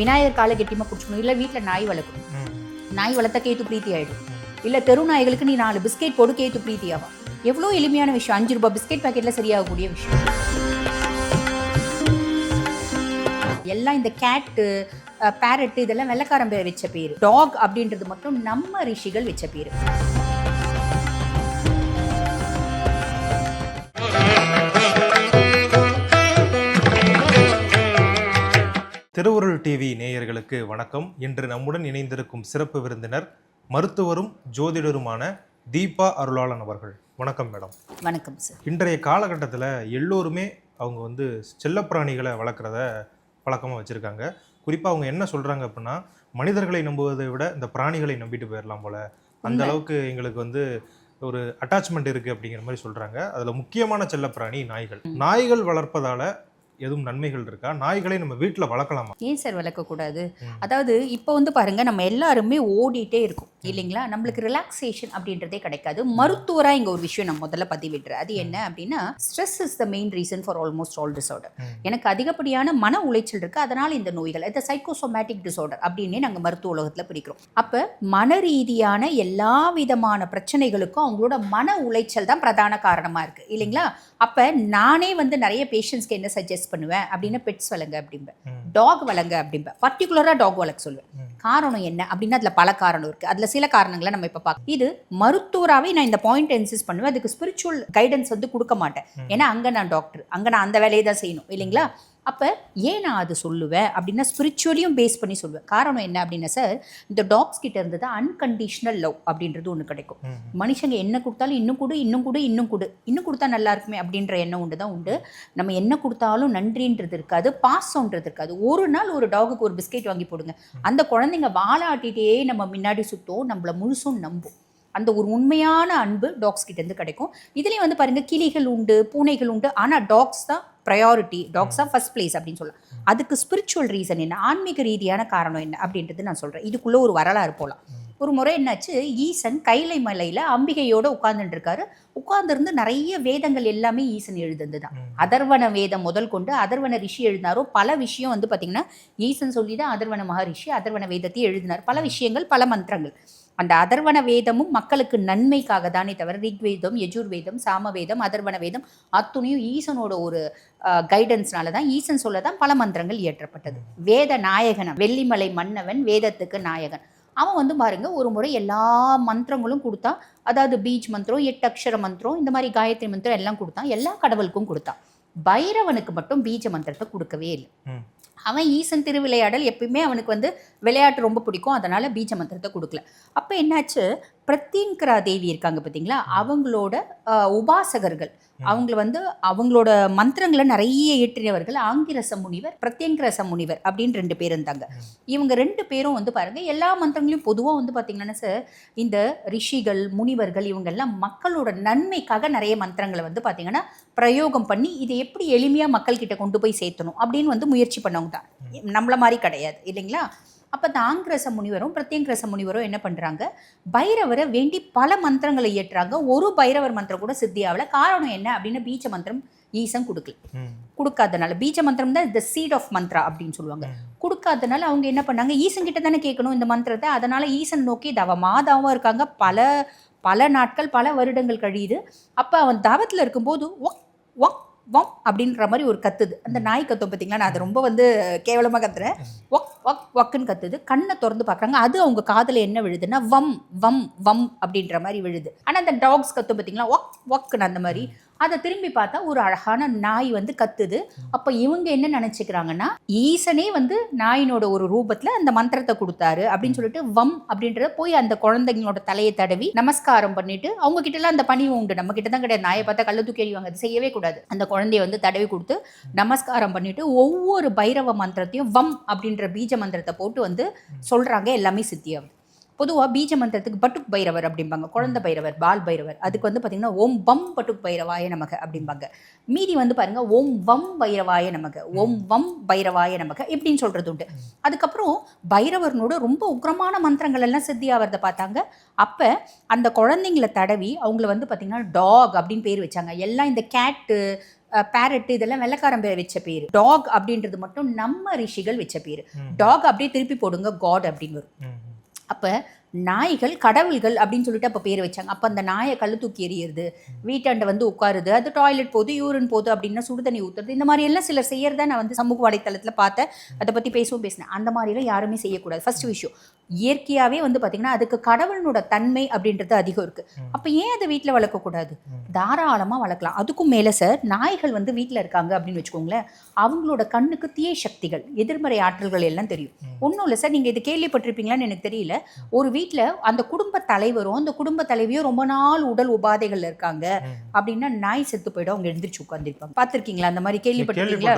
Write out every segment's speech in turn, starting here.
விநாயகர் காலை கெட்டியமாக பிடிச்சிக்கணும் இல்லை வீட்டில் நாய் வளர்க்கணும். நாய் வளர்த்த கேத்து பிரீத்தி ஆயிடும். இல்லை தெரு நாய்களுக்கு நீ நாலு பிஸ்கெட் போடு கேத்து பிரீத்தி ஆகும். எவ்வளோ எளிமையான விஷயம். அஞ்சு ரூபாய் பிஸ்கெட் பேக்கெட்டில் சரியாகக்கூடிய விஷயம். எல்லாம் இந்த கேட்டு பேரட்டு இதெல்லாம் வெள்ளக்காரன் பேர் வச்ச பேர். டாக் அப்படின்றது மட்டும் நம்ம ரிஷிகள் வச்ச பேர். டிவி நேயர்களுக்கு வணக்கம். இன்று நம்முடன் இணைந்திருக்கும் சிறப்பு விருந்தினர் மருத்துவரும் ஜோதிடருமான தீபா அருளாளன் அவர்கள். வணக்கம் மேடம். வணக்கம் சார். இன்றைய காலகட்டத்தில் எல்லோருமே அவங்க வந்து செல்லப்பிராணிகளை வளர்க்குறத வழக்கமாக வச்சுருக்காங்க. குறிப்பாக அவங்க என்ன சொல்கிறாங்க அப்படின்னா மனிதர்களை நம்புவதை விட இந்த பிராணிகளை நம்பிட்டு போயிடலாம் போல. அந்த. அளவுக்கு எங்களுக்கு வந்து ஒரு அட்டாச்மெண்ட் இருக்குது அப்படிங்கிற மாதிரி சொல்கிறாங்க அதில் முக்கியமான செல்லப்பிராணி நாய்கள். நாய்கள் வளர்ப்பதால எதுவும் நன்மைகள் இருக்கா? நாய்களை நம்ம வீட்டில் வளர்க்கலாமா? ஏன் சார் வளர்க்கக்கூடாது. அதாவது இப்போ வந்து பாருங்க நம்ம எல்லாருமே ஓடிட்டே இருக்கோம் இல்லைங்களா? நம்மளுக்கு ரிலாக்ஸேஷன் அப்படின்றதே கிடைக்காது. மருத்துவராக இங்கே ஒரு விஷயம் நான் முதல்ல பதிவிடுறேன். அது என்ன அப்படின்னா stress is the main reason for almost all disorder. எனக்கு அதிகப்படியான மன உளைச்சல் இருக்கு அதனால இந்த நோய்கள் இந்த சைக்கோசோமேட்டிக் டிசார்டர் அப்படின்னே நாங்கள் மருத்துவ உலகத்தில் பிரிக்கிறோம். அப்போ மன ரீதியான எல்லா விதமான பிரச்சனைகளுக்கும் அவங்களோட மன உளைச்சல் தான் பிரதான காரணமாக இருக்கு இல்லைங்களா? அப்போ நானே வந்து நிறைய பேஷண்ட்ஸ்க்கு என்ன சஜஸ்ட் பண்ணுவேன் அப்படின்னா பெட்ஸ் வளங்க அப்படிம்பேன். டாக் வளங்க அப்படிம்பேன். பர்டிகுலராக டாக் வளர்க்க சொல்லுவேன். காரணம் என்ன அப்படின்னா அதில் பல காரணம் இருக்குது அதில் சில காரணங்களை நம்ம இப்போ பார்க்க இது மருத்துவராகவே நான் இந்த பாயிண்ட் இன்சிஸ்ட் பண்ணுவேன். அதுக்கு ஸ்பிரிச்சுவல் கைடன்ஸ் வந்து கொடுக்க மாட்டேன். ஏன்னா அங்கே நான் டாக்டர் அங்கே நான் அந்த வேலையை தான் செய்யணும். இல்லைங்களா? அப்போ ஏன் நான் அது சொல்லுவேன் அப்படின்னா ஸ்பிரிச்சுவலியும் பேஸ் பண்ணி சொல்லுவேன் காரணம் என்ன அப்படின்னா சார் இந்த டாக்ஸ் கிட்ட இருந்து தான் அன்கண்டிஷனல் லவ் அப்படின்றது ஒன்று கிடைக்கும். மனுஷங்க என்ன கொடுத்தாலும் இன்னும் கொடு இன்னும் கொடு இன்னும் கொடு. இன்னும் கொடுத்தா நல்லா இருக்குமே அப்படின்ற எண்ணம் உண்டு தான் உண்டு. நம்ம என்ன கொடுத்தாலும் நன்றின்றது இருக்காது பாசம்ன்றது இருக்காது. ஒரு நாள் ஒரு டாகுக்கு ஒரு பிஸ்கெட் வாங்கி போடுங்க. அந்த குழந்தைங்க வாலாட்டிகிட்டே நம்ம முன்னாடி சுத்தம் நம்மளை முழுசும் நம்பும். அந்த ஒரு உண்மையான அன்பு டாக்ஸ் கிட்டேருந்து கிடைக்கும். இதுலேயும் வந்து பாருங்க கிளிகள் உண்டு பூனைகள் உண்டு. ஆனால் டாக்ஸ் தான் ப்ரையாரிட்டி டாக்ஸ் தான் ஃபர்ஸ்ட் பிளேஸ் அப்படின்னு சொல்லலாம். அதுக்கு ஸ்பிரிச்சுவல் ரீசன் என்ன? ஆன்மீக ரீதியான காரணம் என்ன? அப்படின்றது நான் சொல்கிறேன் இதுக்குள்ளே ஒரு வரலாறு போகலாம் ஒரு முறை என்னாச்சு? ஈசன் கைலை மலையில் அம்பிகையோட உட்கார்ந்துட்டு இருக்காரு. உட்கார்ந்திருந்து நிறைய வேதங்கள் எல்லாமே ஈசன் எழுதுந்து தான். அதர்வன வேதம் முதல் கொண்டு அதர்வன ரிஷி எழுதினாரோ பல விஷயம் வந்து பார்த்தீங்கன்னா ஈசன் சொல்லி தான் அதர்வன மகரிஷி அதர்வன வேதத்தை எழுதினார். பல விஷயங்கள் பல மந்திரங்கள். அந்த அதர்வன வேதமும் மக்களுக்கு நன்மைக்காக தானே தவிர ரிக்வேதம் யஜுர்வேதம் சாமவேதம் அதர்வன வேதம் அத்துணையும் ஈசனோட ஒரு கைடன்ஸ்னால தான் ஈசன் சொல்ல தான் பல மந்திரங்கள் இயற்றப்பட்டது. வேத நாயகன் வெள்ளிமலை மன்னவன் வேதத்துக்கு நாயகன். அவன் வந்து பாருங்க ஒரு முறை எல்லா மந்திரங்களும் கொடுத்தான் அதாவது பீச் மந்திரம் எட்டு அக்ஷர மந்திரம் இந்த மாதிரி காயத்ரி மந்திரம் எல்லாம் கொடுத்தான் எல்லா கடவுளுக்கும் கொடுத்தான் பைரவனுக்கு மட்டும் பீஜ மந்திரத்தை கொடுக்கவே இல்லை. அவன் ஈசன் திருவிளையாடல் எப்பயுமே அவனுக்கு வந்து விளையாட்டு ரொம்ப பிடிக்கும் அதனால பீஜ மந்திரத்தை கொடுக்கல. அப்போ என்னாச்சு? பிரத்யங்கரா தேவி இருக்காங்க பார்த்தீங்களா அவங்களோட உபாசகர்கள். ம். அவங்க வந்து அவங்களோட மந்திரங்களை நிறைய இயற்றியவர்கள். ஆங்கிரச முனிவர் பிரத்யங்கரச முனிவர் அப்படின்னு ரெண்டு பேர் இருந்தாங்க. இவங்க ரெண்டு பேரும் வந்து பாருங்க எல்லா மந்திரங்களையும் பொதுவாக வந்து பார்த்தீங்கன்னா சார் இந்த ரிஷிகள் முனிவர்கள் இவங்கெல்லாம் மக்களோட நன்மைக்காக நிறைய மந்திரங்களை வந்து பார்த்தீங்கன்னா பிரயோகம் பண்ணி இதை எப்படி எளிமையாக மக்கள்கிட்ட கொண்டு போய் சேர்த்தணும் அப்படின்னு வந்து முயற்சி பண்ணவங்க தான். நம்மள மாதிரி கிடையாது இல்லைங்களா? அப்போ இந்த ஆங்கிரச முனிவரும் பிரத்யங்கிரச முனிவரும் என்ன பண்ணுறாங்க பைரவரை வேண்டி பல மந்திரங்களை இயற்றுறாங்க ஒரு பைரவர் மந்திரம் கூட சித்தியாவில். காரணம் என்ன அப்படின்னு பீச்ச மந்திரம் ஈசன் கொடுக்கல. கொடுக்காதனால. பீஜ மந்திரம் தான் த சீட் ஆஃப் மந்த்ரா அப்படின்னு சொல்லுவாங்க. கொடுக்காதனால அவங்க என்ன பண்ணாங்க? ஈசன் கிட்ட தானே கேட்கணும் இந்த மந்திரத்தை. அதனால ஈசன் நோக்கி தவமா தவமா இருக்காங்க. பல பல நாட்கள் பல வருடங்கள் கழியுது. அப்போ அவன் தவத்தில் இருக்கும்போது ஒக் ஒக் வம் அப்படின்ற மாதிரி ஒரு கத்துது. அந்த நாய் கத்தும் பார்த்தீங்களா நான் அதை ரொம்ப வந்து கேவலமாக கத்துறேன். ஒக் ஒக் ஒக்குன்னு கத்துது. கண்ணை திறந்து பார்க்குறாங்க அது அவங்க காதில் என்ன விழுதுன்னா வம் வம் வம் அப்படின்ற மாதிரி விழுது. ஆனால் அந்த டாக்ஸ் கத்தும் பார்த்தீங்களா ஒக் ஒக்குன்னு அந்த மாதிரி. அதை திரும்பி பார்த்தா ஒரு அழகான நாய் வந்து கத்துது. அப்போ இவங்க என்ன நினச்சிக்கிறாங்கன்னா ஈசனே வந்து நாயினோட ஒரு ரூபத்தில் அந்த மந்திரத்தை கொடுத்தாரு அப்படின்னு சொல்லிட்டு வம் அப்படின்றத போய் அந்த குழந்தைங்களோட தலையை தடவி நமஸ்காரம் பண்ணிட்டு அவங்க கிட்டலாம் அந்த பணிவு உண்டு. நம்ம கிட்ட தான் கிடையாது. நாயை பார்த்தா கள்ள தூக்கி எறிவாங்க. அது செய்யவே கூடாது. அந்த குழந்தைய வந்து தடவி கொடுத்து நமஸ்காரம் பண்ணிட்டு ஒவ்வொரு பைரவ மந்திரத்தையும் வம் அப்படின்ற பீஜ மந்திரத்தை போட்டு வந்து சொல்றாங்க எல்லாமே சித்தியாகுது பொதுவாக பீஜ மந்திரத்துக்கு பட்டுக் பைரவர் அப்படிம்பாங்க. குழந்தை பைரவர் பால் பைரவர். அதுக்கு வந்து பார்த்தீங்கன்னா ஓம் பம் பட்டுக் பைரவாய நமக அப்படிம்பாங்க. மீதி வந்து பாருங்க ஓம் வம் பைரவாய நமக ஓம் வம் பைரவாய நமக இப்படின்னு சொல்றது உண்டு. அதுக்கப்புறம் பைரவர்னோட ரொம்ப உக்கிரமான மந்திரங்கள் எல்லாம் சித்தியாகிறத பார்த்தாங்க. அப்போ அந்த குழந்தைங்கள தடவி அவங்கள வந்து பார்த்தீங்கன்னா டாக் அப்படின்னு பேர் வச்சாங்க. எல்லாம் இந்த கேட்டு பேரட் இதெல்லாம் வெள்ளக்காரன் பேர் வச்ச பேர். டாக் அப்படின்றது மட்டும் நம்ம ரிஷிகள் வச்ச பேர். டாக் அப்படியே திருப்பி போடுங்க காட் அப்படின்னு வரும். அப்ப நாய்கள் கடவுள்கள் அப்படின்னு சொல்லிட்டு அப்ப பேர் வச்சாங்க. அப்ப அந்த நாயை கல்லு தூக்கி எறியறது வீட்டாண்ட வந்து உட்காருது அது டாய்லெட் போகுது யூரின் போகுது அப்படின்னா சுடு தண்ணி ஊத்துறது இந்த மாதிரி எல்லாம் சிலர் செய்யறத நான் வந்து சமூக வலைத்தளத்துல பார்த்தேன் அதை பத்தி பேசவும் பேசினேன். அந்த மாதிரிலாம் யாருமே செய்யக்கூடாது. ஃபர்ஸ்ட் விஷயம் இயற்கையாவே வந்து பாத்தீங்கன்னா அதுக்கு கடவுளனோட தன்மை அப்படின்றது அதிகம் இருக்கு. அப்ப ஏன் அதை வீட்டில் வளர்க்கக்கூடாது? தாராளமா வளர்க்கலாம். அதுக்கும் மேல சார் நாய்கள் வந்து வீட்டில் இருக்காங்க அப்படின்னு வச்சுக்கோங்களேன் அவங்களோட கண்ணுக்கு தீய சக்திகள் எதிர்மறை ஆற்றல்கள் எல்லாம் தெரியும். ஒன்றும் இல்லை சார் நீங்கள் இது கேள்விப்பட்டிருப்பீங்களான்னு எனக்கு தெரியல. ஒரு வீட்டில் அந்த குடும்ப தலைவரும் அந்த குடும்ப தலைவியும் ரொம்ப நாள் உடல் உபாதைகள்ல இருக்காங்க. அப்படின்னா நாய் செத்து போயிடும். அவங்க எழுந்திரிச்சு உட்காந்துருப்பாங்க பார்த்துருக்கீங்களா? அந்த மாதிரி கேள்விப்பட்டிருக்கீங்களா?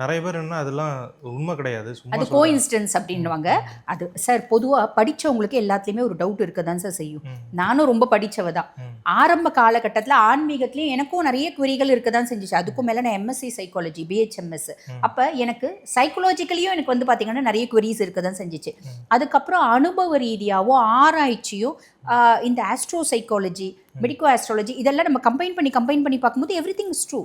நிறைய பேர் என்ன அதெல்லாம் உண்மை கிடையாது அது சொல்றாங்க. கோஇன்சிடன்ஸ் அப்படின்னுவாங்க அது சார் பொதுவாக படிச்சவங்களுக்கு எல்லாத்துலேயுமே ஒரு டவுட் இருக்க தான் சார் செய்யும். நானும் ரொம்ப படிச்சவ தான். ஆரம்ப காலகட்டத்தில் ஆன்மீகத்துலேயும் எனக்கும் நிறைய குறிகள் இருக்க தான் செஞ்சுச்சு அதுக்கும் மேலே நான் எம்எஸ்சி சைக்காலஜி பிஹெச்எம்எஸ். அப்போ எனக்கு சைக்காலஜிக்கலியும் எனக்கு வந்து பார்த்தீங்கன்னா நிறைய queries இருக்க தான் செஞ்சுச்சு. அதுக்கப்புறம் அனுபவ ரீதியாகவும் ஆராய்ச்சியும் இந்த ஆஸ்ட்ரோ சைக்காலஜி மெடிக்கோ ஆஸ்ட்ராலஜி இதெல்லாம் நம்ம கம்பைன் பண்ணி கம்பைன் பண்ணி பார்க்கும்போது எவ்ரி திங் இஸ் ட்ரூ.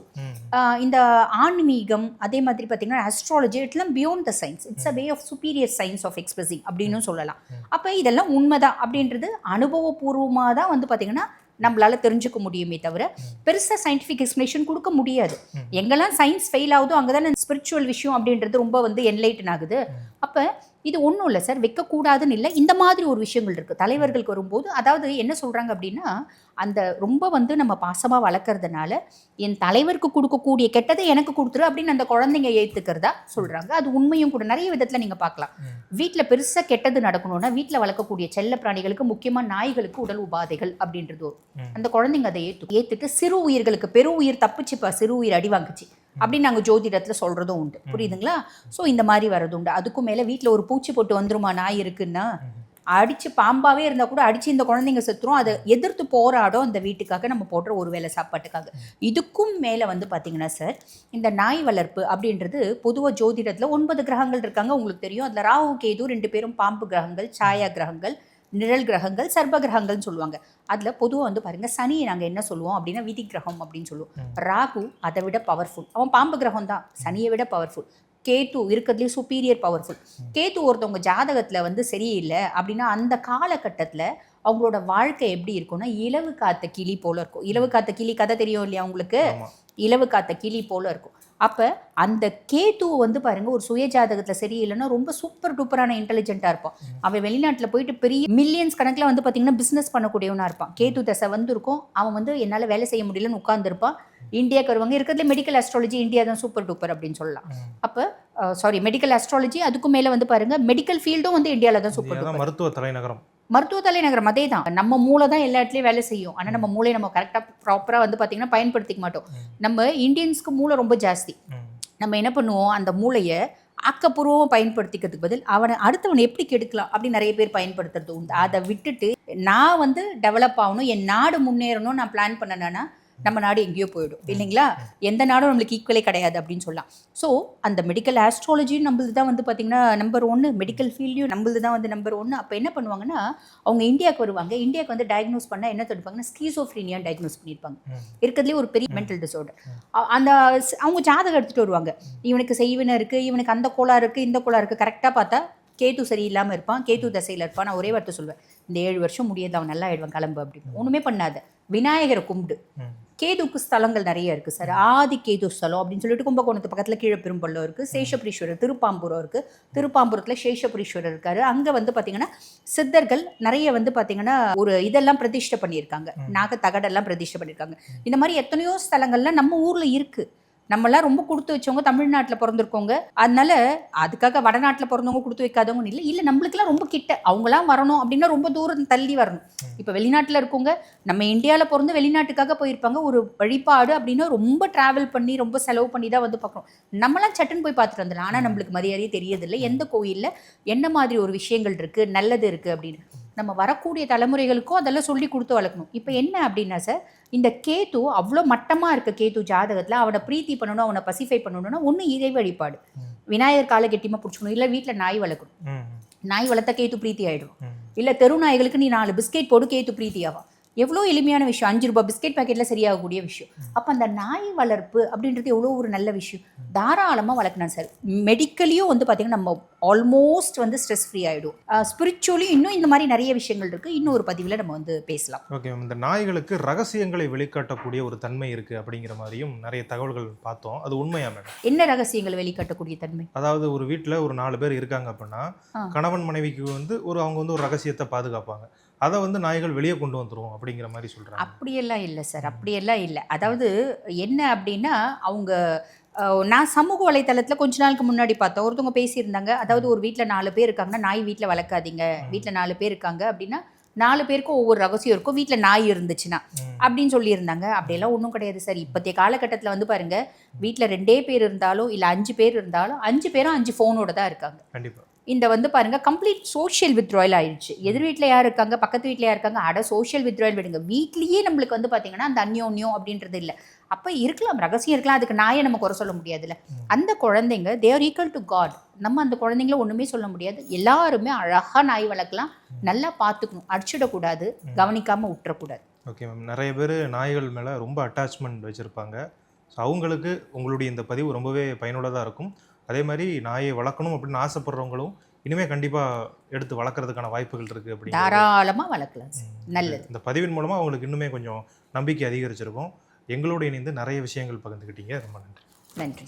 இந்த ஆன்மீகம் அதே மாதிரி பார்த்தீங்கன்னா astrology இட்லாம் beyond the science it's a way of superior science of expressing அப்படின்னு சொல்லலாம். அப்போ இதெல்லாம் உண்மைதான் அப்படின்றது அனுபவபூர்வமாக தான் வந்து பார்த்தீங்கன்னா நம்மளால தெரிஞ்சுக்க முடியுமே தவிர பெருசாக சயின்டிஃபிக் எக்ஸ்பிளேஷன் கொடுக்க முடியாது. எங்கெல்லாம் சயின்ஸ் ஃபெயில் ஆகுதோ அங்கே தானே ஸ்பிரிச்சுவல் விஷயம் அப்படின்றது ரொம்ப வந்து என்லைட்டன் ஆகுது. அப்போ இது ஒன்றும் இல்லை சார் வைக்கக்கூடாதுன்னு இல்லை. இந்த மாதிரி ஒரு விஷயங்கள் இருக்குது தலைவர்களுக்கு வரும்போது அதாவது என்ன சொல்கிறாங்க அப்படின்னா அந்த ரொம்ப வந்து நம்ம பாசமாக வளர்க்குறதுனால என் தலைவருக்கு கொடுக்கக்கூடிய கெட்டதை எனக்கு கொடுத்துரு அப்படின்னு அந்த குழந்தைங்க ஏற்றுக்கிறதா சொல்கிறாங்க அது உண்மையும் கூட நிறைய விதத்தில் நீங்கள் பார்க்கலாம். வீட்டில் பெருசாக கெட்டது நடக்கணும்னா வீட்டில் வளர்க்கக்கூடிய செல்ல பிராணிகளுக்கு முக்கியமாக நாய்களுக்கு உடல் உபாதைகள் அப்படின்றது ம். அந்த குழந்தைங்க அதை ஏற்று ஏற்றுட்டு சிறு உயிர்களுக்கு பெரு உயிர் தப்பிச்சுப்பா சிறு உயிர் அடி வாங்குச்சு அப்படின்னு நாங்கள் ஜோதிடத்தில் சொல்கிறதும் உண்டு. புரியுதுங்களா? ஸோ இந்த மாதிரி வர்றது உண்டு. அதுக்கும் மேலே வீட்டில் ஒரு பூச்சி போட்டு வந்துருமா நாய் இருக்குன்னா அடிச்சு பாம்பாவே இருந்தால் கூட அடிச்சு இந்த குழந்தைங்க செத்துரும். அதை எதிர்த்து போராடும் அந்த வீட்டுக்காக நம்ம போடுற ஒரு வேளை சாப்பாட்டுக்காக. இதுக்கும் மேலே வந்து பார்த்தீங்கன்னா சார் இந்த நாய் வளர்ப்பு அப்படின்றது பொதுவாக ஜோதிடத்தில் ஒன்பது கிரகங்கள் இருக்காங்க உங்களுக்கு தெரியும். அதில் ராகு கேது ரெண்டு பேரும் பாம்பு கிரகங்கள் சாயா கிரகங்கள் நிழல் கிரகங்கள் சர்ப கிரகங்கள்னு சொல்லுவாங்க. அதில் பொதுவாக வந்து பாருங்க சனியை நாங்கள் என்ன சொல்லுவோம் அப்படின்னா விதி கிரகம் அப்படின்னு சொல்லுவோம். ராகு அதை விட பவர்ஃபுல் அவன் பாம்பு கிரகம் தான் சனியை விட பவர்ஃபுல் கேத்து இருக்கிறதுலே சுப்பீரியர் பவர்ஃபுல் கேத்து ஒருத்தவங்க ஜாதகத்தில் வந்து சரியில்லை அப்படின்னா அந்த காலகட்டத்தில் அவங்களோட வாழ்க்கை எப்படி இருக்கும்னா இலவு காத்த கிளி போல இருக்கும். இலவு காத்த கிளி கதை தெரியும் இல்லையா உங்களுக்கு? ஆமா. இலவு காத்த கிளி போல இருக்கும். அப்போ அந்த கேத்துவை வந்து பாருங்க ஒரு சுய ஜாதகத்தில் சரியில்லைன்னா ரொம்ப சூப்பர் டூப்பரான இன்டெலிஜென்ட்டாக இருப்பான். அவன் வெளிநாட்டில் போயிட்டு பெரிய மில்லியன்ஸ் கணக்கில் வந்து பார்த்தீங்கன்னா பிஸ்னஸ் பண்ணக்கூடியவனா இருப்பான். கேத்து தசை வந்திருக்கும் அவன் வந்து என்னால் வேலை செய்ய முடியலன்னு உட்காந்துருப்பான் இந்தியாவுக்கு வருவாங்க இருக்கிறதுல மெடிக்கல் அஸ்ட்ராலஜி இந்தியா தான் சூப்பர் டூப்பர் அப்படின்னு சொல்லலாம். அப்போ சாரி மெடிக்கல் அஸ்ட்ராலஜி அதுக்கும் மேலே வந்து பாருங்க மெடிக்கல் ஃபீல்டும் வந்து இந்தியாவில் தான் சூப்பர் மருத்துவ தலைநகரம். மருத்துவ தலைநகரம் அதே தான் நம்ம மூளை தான் எல்லா இடத்துலையும் வேலை செய்யும். ஆனால் நம்ம மூளையை நம்ம கரெக்டாக ப்ராப்பராக வந்து பார்த்தீங்கன்னா பயன்படுத்திக்க மாட்டோம். நம்ம இந்தியன்ஸ்க்கு மூளை ரொம்ப ஜாஸ்தி. நம்ம என்ன பண்ணுவோம்? அந்த மூளையை ஆக்கப்பூர்வமாக பயன்படுத்திக்கிறதுக்கு பதில் அவனை அடுத்தவனை எப்படி கெடுக்கலாம் அப்படின்னு நிறைய பேர் பயன்படுத்துறது உண்டு. அதை விட்டுட்டு நான் வந்து டெவலப் ஆகணும் என் நாடு முன்னேறணும் நான் பிளான் பண்ணனேன்னா நம்ம நாடு எங்கேயோ போயிடும். இல்லைங்களா? எந்த நாடும் நம்மளுக்கு ஈக்குவலே கிடையாது அப்படின்னு சொல்லலாம். ஸோ அந்த மெடிக்கல் ஆஸ்ட்ராலஜியும் நம்மளது தான் வந்து பார்த்திங்கன்னா நம்பர் ஒன்று மெடிக்கல் ஃபீல்டையும் நம்மளது தான் வந்து நம்பர் ஒன்று அப்போ என்ன பண்ணுவாங்கன்னா அவங்க இந்தியாவுக்கு வருவாங்க. இந்தியாவுக்கு வந்து டயக்னோஸ் பண்ணால் என்ன தடுப்பாங்கன்னா ஸ்கீசோஃப்ரீனியா டயக்னோஸ் பண்ணியிருப்பாங்க ம். இருக்கிறதுலே ஒரு பெரிய மென்டல் டிசார்டர் அந்த அவங்க ஜாதகம் எடுத்துகிட்டு வருவாங்க. இவனுக்கு செய்வினை இருக்குது இவனுக்கு அந்த கோளாறு இருக்குது இந்த கோளாறு இருக்குது கரெக்டாக பார்த்தா கேத்து சரியில்லாமல் இருப்பான் கேத்து தசையில் இருப்பான். நான் ஒரே வார்த்தை சொல்வேன். இந்த ஏழு வருஷம் முடியாது அவன் நல்லா ஆயிடுவான் கிளம்பு அப்படின்னு. ஒன்றுமே பண்ணாத. விநாயகரை கும்பிடு. கேதுக்கு ஸ்தலங்கள் நிறைய இருக்குது சார். ஆதி கேது ஸ்தலம் அப்படின்னு சொல்லிட்டு கும்பகோணத்து பக்கத்தில் கீழப்பெரும்பள்ளம் இருக்குது சேஷபுரீஸ்வரர் திருப்பாம்பூரம் இருக்குது திருப்பாம்பூரத்தில் சேஷபுரீஸ்வரர் இருக்காரு. அங்கே வந்து பார்த்தீங்கன்னா சித்தர்கள் நிறைய வந்து பார்த்தீங்கன்னா ஒரு இதெல்லாம் பிரதிஷ்டை பண்ணியிருக்காங்க. நாக தகடெல்லாம் பிரதிஷ்டை பண்ணியிருக்காங்க. இந்த மாதிரி எத்தனையோ ஸ்தலங்கள்லாம் நம்ம ஊரில் இருக்குது நம்மலாம் ரொம்ப கொடுத்து வச்சவங்க தமிழ்நாட்டில் பிறந்திருக்கோங்க அதனால அதுக்காக வடநாட்டில் பிறந்தவங்க கொடுத்து வைக்காதவங்க இல்லை. இல்லை நம்மளுக்குலாம் ரொம்ப கிட்ட. அவங்களாம் வரணும் அப்படின்னா ரொம்ப தூரம் தள்ளி வரணும். இப்போ வெளிநாட்டில் இருக்கவங்க நம்ம இந்தியாவில் பிறந்து வெளிநாட்டுக்காக போயிருப்பாங்க. ஒரு வழிபாடு அப்படின்னா ரொம்ப ட்ராவல் பண்ணி ரொம்ப செலவு பண்ணி தான் வந்து பார்க்குறோம் நம்மளாம் சட்டுன்னு போய் பார்த்துட்டு வந்துடலாம். ஆனால் நம்மளுக்கு மரியாதையே தெரியதில்லை எந்த கோயிலில் என்ன மாதிரி ஒரு விஷயங்கள் இருக்குது நல்லது இருக்குது அப்படின்னு. நம்ம வரக்கூடிய தலைமுறைகளுக்கும் அதெல்லாம் சொல்லி கொடுத்து வளர்க்கணும். இப்போ என்ன அப்படின்னா சார் இந்த கேத்து அவ்வளோ மட்டமாக இருக்க கேத்து ஜாதகத்தில் அவனை பிரீத்தி பண்ணணும் அவனை பசிஃபை பண்ணணும்னா ஒன்று இறை வழிபாடு. விநாயகர் காலை கெட்டியமாக பிடிச்சிக்கணும். இல்லை வீட்டில் நாய் வளர்க்கணும். நாய் வளர்த்தா கேத்து பிரீத்தி ஆகிடும். இல்லை தெரு நாய்களுக்கு நீ நாலு பிஸ்கெட் போடு கேத்து பிரீத்தி ஆகும் எவ்வளோ எளிமையான விஷயம். அஞ்சு ரூபாய் பிஸ்கெட் பாக்கெட்டில் சரியாகக்கூடிய விஷயம். அப்போ அந்த நாய் வளர்ப்பு அப்படின்றது எவ்வளோ ஒரு நல்ல விஷயம். தாராளமாக வளர்க்கணும் சார். மெடிக்கலியும் வந்து பார்த்திங்கன்னா நம்ம ஆல்மோஸ்ட் வந்து ஸ்ட்ரெஸ் ஃப்ரீ ஆகிடும் ஸ்பிரிச்சுவலியும் இன்னும் இந்த மாதிரி நிறைய விஷயங்கள் இருக்குது இன்னும் ஒரு பதிவில் நம்ம வந்து பேசலாம். ஓகே இந்த நாய்களுக்கு ரகசியங்களை வெளிக்காட்டக்கூடிய ஒரு தன்மை இருக்கு அப்படிங்கிற மாதிரியும் நிறைய தகவல்கள் பார்த்தோம். அது உண்மையா மேடம்? என்ன ரகசியங்கள் வெளிக்காட்டக்கூடிய தன்மை? அதாவது ஒரு வீட்டில் ஒரு நாலு பேர் இருக்காங்க அப்படின்னா. கணவன் மனைவிக்கு வந்து ஒரு அவங்க வந்து ஒரு ரகசியத்தை பாதுகாப்பாங்க. அதை வந்து நாய்கள் வெளியே கொண்டு வந்துரும் அப்படிங்கிற மாதிரி சொல்றாங்க. அப்படியெல்லாம் இல்லை சார். அப்படியெல்லாம் இல்லை. அதாவது என்ன அப்படின்னா அவங்க நான் சமூக வலைத்தளத்தில் கொஞ்ச நாளுக்கு முன்னாடி பார்த்தேன். ஒருத்தவங்க பேசியிருந்தாங்க. அதாவது ஒரு வீட்டில் நாலு பேர் இருக்காங்கன்னா நாய் வீட்டில் வளர்க்காதீங்க. வீட்டில் நாலு பேர் இருக்காங்க அப்படின்னா நாலு பேருக்கும் ஒவ்வொரு ரகசியம் இருக்கும். வீட்டில் நாய் இருந்துச்சுன்னா. அப்படின்னு சொல்லியிருந்தாங்க. அப்படியெல்லாம் ஒன்றும் கிடையாது சார். இப்போதைய காலகட்டத்தில் வந்து பாருங்க வீட்டில் ரெண்டே பேர் இருந்தாலும் இல்லை அஞ்சு பேர் இருந்தாலும் அஞ்சு பேரும் அஞ்சு ஃபோனோட தான் இருக்காங்க. கண்டிப்பா. இந்த வந்து பாருங்க கம்ப்ளீட் சோஷியல் வித்ராயல் ஆயிடுச்சு எதிர் வீட்டில் யார் இருக்காங்க பக்கத்து வீட்டில் யார் இருக்காங்க அட சோஷியல் வித்ராயல் விடுங்க. வீட்லேயே நம்மளுக்கு வந்து பார்த்தீங்கன்னா அந்த அந்யோன்யம் அப்படின்றது இல்லை. அப்போ இருக்கலாம் ரகசியம் இருக்கலாம் அதுக்கு நாயை நம்ம குறை சொல்ல முடியாதுல்ல. அந்த குழந்தைங்க தேர் ஈக்குவல் டு காட் நம்ம அந்த குழந்தைங்கள ஒன்றுமே சொல்ல முடியாது. எல்லாருமே அழகாக நாய் வளர்க்கலாம் நல்லா பார்த்துக்கணும் அடிச்சிடக்கூடாது கவனிக்காமல் விட்டுறக்கூடாது ஓகே மேம். நிறைய பேர் நாய்கள் மேலே ரொம்ப அட்டாச்மெண்ட் வச்சுருப்பாங்க. ஸோ அவங்களுக்கு உங்களுடைய இந்த பதிவு ரொம்பவே பயனுள்ளதாக இருக்கும். அதே மாதிரி நாயை வளர்க்கணும் அப்படின்னு ஆசைப்படுறவங்களும் இனிமேல் கண்டிப்பாக எடுத்து வளர்க்குறதுக்கான வாய்ப்புகள் இருக்குது அப்படிங்கிறது. தாராளமாக வளர்க்கலாம். நல்லது. இந்த பதிவின் மூலமாக அவங்களுக்கு இன்னுமே கொஞ்சம் நம்பிக்கை அதிகரிச்சிருக்கும். எங்களோட இணைந்து நிறைய விஷயங்கள் பகிர்ந்துக்கிட்டீங்க ரொம்ப நன்றி. நன்றி